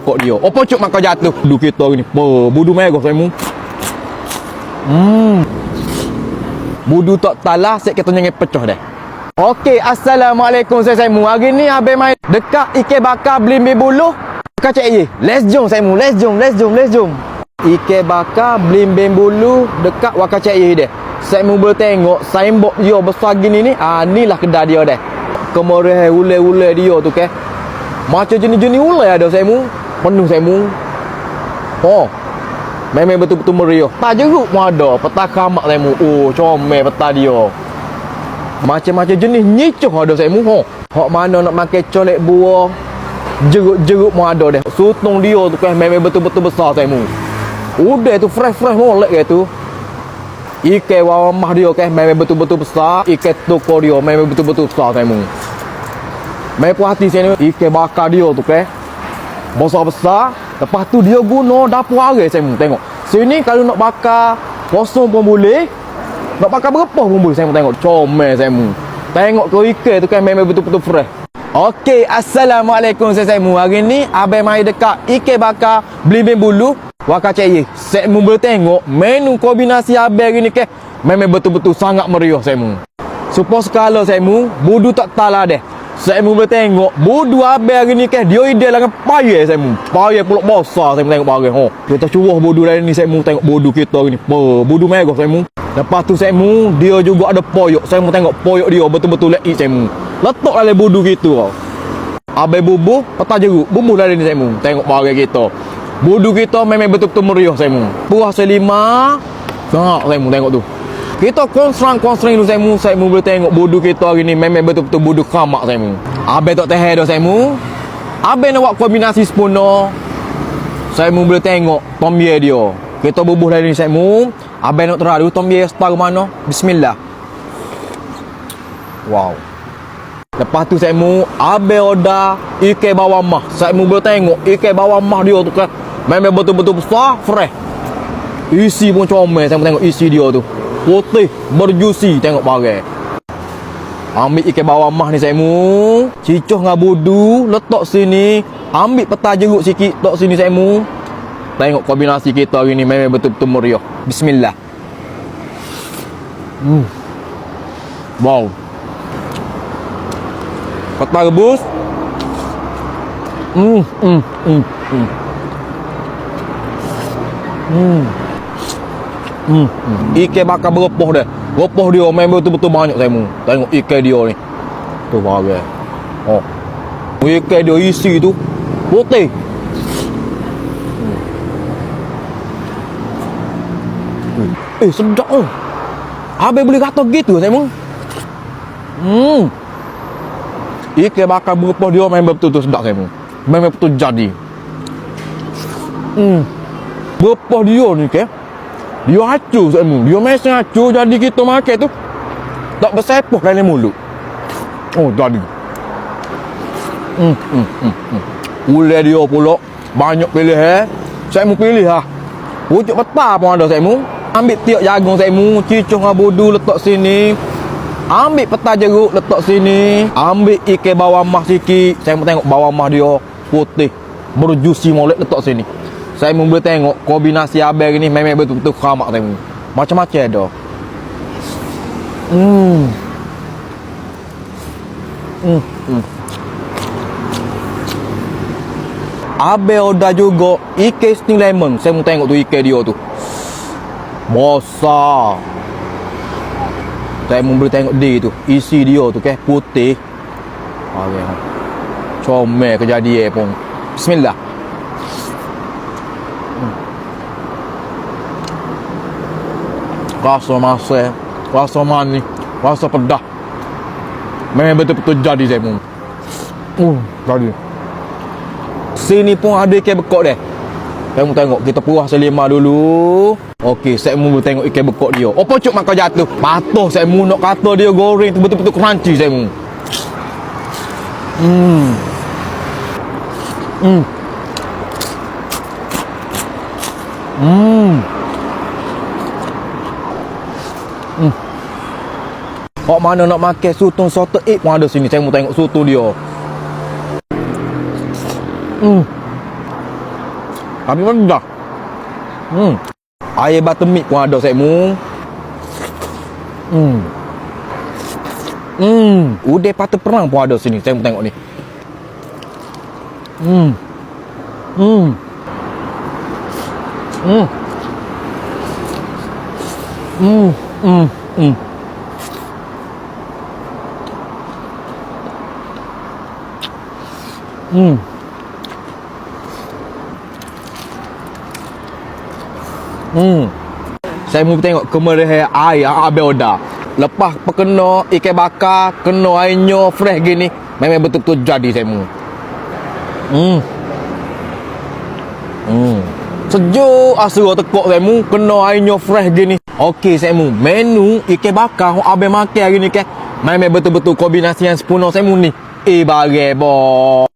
Pokok dia. Apa cuk makan jatuh? Budu kita ni. Apa? Budu merah saya mu. Hmm. Budu tak talah, set kita jangan pecah dah. Okey, Assalamualaikum saya Saimu. Hari ni habis main dekat Ike Bakar Blimbi Bulu. Kacak ye. Let's jom Saimu. Let's jom, let's jom, let's jom. Ike Bakar Blimbi Bulu dekat Wakacak ye dia. Saimu boleh tengok signboard dia besar gini ni. Ah, ni lah kedai dia dah. Kemarin ule-ule dia tu ke. Macam jenis-jenis ule ada Saimu. Penuh Saimu. Oh. Memang betul-betul meriah. Tak jeruk pun ada. Peta kamak Saimu. Oh, comel peta dia. Macam-macam jenis nyicuh ada saya mu. Ho. Hak mana nak makan colek buah. Jeruk-jeruk pun ada dah. Sutong dia tu kan memang betul-betul besar saya mu. Udah tu fresh-fresh molek ke tu. Ikan wawamah dia kan memang betul-betul besar. Ikan toko dia memang betul-betul besar saya mu. Memang puas hati saya ni. Ikan bakar dia tu kan. Besar-besar. Lepas tu dia guna dapur air saya. Tengok. Sini kalau nak bakar kosong pun boleh. Nak pakai berapa pun boleh saya tengok. Comel saya. Tengok ke ikan tu kan memang betul-betul fresh. Okey, Assalamualaikum saya Saimu. Hari ni abang mai dekat ikan bakar Blimbing Bulu. Wakar cek ye. Saya mu boleh tengok menu kombinasi abang hari ni ke memang betul-betul sangat meriah saya mu. Supaya sekala saya mu, budu tak talah deh. Saya mu boleh tengok budu abang hari ni ke dia ide dengan payah saya mu. Payah pulak besar saya mu tengok barang. Ho. Kita curuh budu lain ni saya mu tengok budu kita hari ni. Budu merah saya mu. Lepas tu saya mu, dia juga ada poyok. Saya mu tengok poyok dia betul-betul leik saya mu. Letak dalam budu gitu tau. Abai bubuh, peta jeruk. Bubuh dalam ni saya mu. Tengok barang kita. Budu kita memang betul-betul meriah saya mu. Puas selima. Tengok saya mu tengok tu. Kita konstrang-konstrang dulu saya mu. Saya mu boleh tengok budu kita hari ni memang betul-betul budu kamak saya mu. Abai tak teh dah saya mu. Abai nak buat kombinasi sepenuh. Saya mu boleh tengok tombie dia. Kita bubuh dari ni saya mu. Abai nak terang dulu tombie star mana. Bismillah. Wow. Lepas tu saya mu Abai order ikan bawang mah. Saya mu boleh tengok ikan bawang mah dia tu kan. Memang betul-betul besar, fresh. Isi pun comel saya mu tengok isi dia tu. Putih, berjusi tengok barang. Ambil ikan bawang mah ni saya mu. Cicuh dengan budu, letak sini. Ambil peta jeruk sikit, letak sini saya mu. Tengok kombinasi kita hari ni memang betul-betul meriah. Bismillah. Hmm. Wow. Peta rebus. Hmm, hmm, hmm, hmm. Hmm. Hmm. Ikan bakar berepah dah. Repah dia memang betul-betul banyak saya. Tengok ikan dia ni. Tu bagai. Oh. Ikan dia isi tu putih. Hmm. Eh sedap oh. Habis boleh kata gitu saya. Hmm. Ikan bakar berepah dia memang betul-betul sedap saya. Memang betul jadi. Hmm. Berepah dia ni ke? Dia hancur saya mu. Dia mesej hancur jadi kita makan tu. Tak bersepah dalam mulut. Oh jadi. Hmm, hmm, hmm, hmm. Ule dia pula banyak pilihan. Saya mu pilih lah. Pucuk peta pun ada saya mu. Ambil tiap jagung saya mu, cicuh dengan budu letak sini. Ambil peta jeruk letak sini. Ambil ikan bawang mah sikit. Saya mau tengok bawang mah dia putih. Berjusi molek letak sini. Saya mau boleh tengok kombinasi abang ni memang betul-betul saya mu. Macam-macam ada. Hmm. Hmm. hmm. Abel order juga ikan sting lemon. Saya mau tengok tu ikan dia tu. Besar. Saya mau boleh tengok dia tu. Isi dia tu ke putih. Okay. Comel kejadian pun. Bismillah. Rasa masa, rasa manis, rasa pedas. Memang betul-betul jadi saya pun. Uh, jadi. Sini pun ada ikan bekok dia. Saya mau tengok kita puas selima dulu. Okey, saya mau tengok ikan bekok dia. Apa cuk makan jatuh? Patuh saya mau nak kata dia goreng tu betul-betul crunchy saya mau. Hmm. Hmm. Hmm. Hmm. Kok mana nak makan sutong soto egg pun ada sini. Saya mau tengok soto dia. Hmm. Tapi rendah. Hmm. Air buttermilk pun ada saya mu. Hmm. Hmm. Udai patah perang pun ada sini. Saya mau tengok ni. Hmm. Hmm. Hmm. Hmm. Hmm. Hmm. Hmm. Hmm. Saya mau tengok kemerihan air yang Abel dah. Lepas perkena ikan bakar, kena airnya fresh gini, memang betul-betul jadi saya mau. Hmm. Hmm. Sejuk ah tekok semu kena airnya fresh gini. Okey semu, menu ikan bakar hok abang makan hari ni ke. Main betul-betul kombinasi yang sepenuh semu ni. Eh bare bo.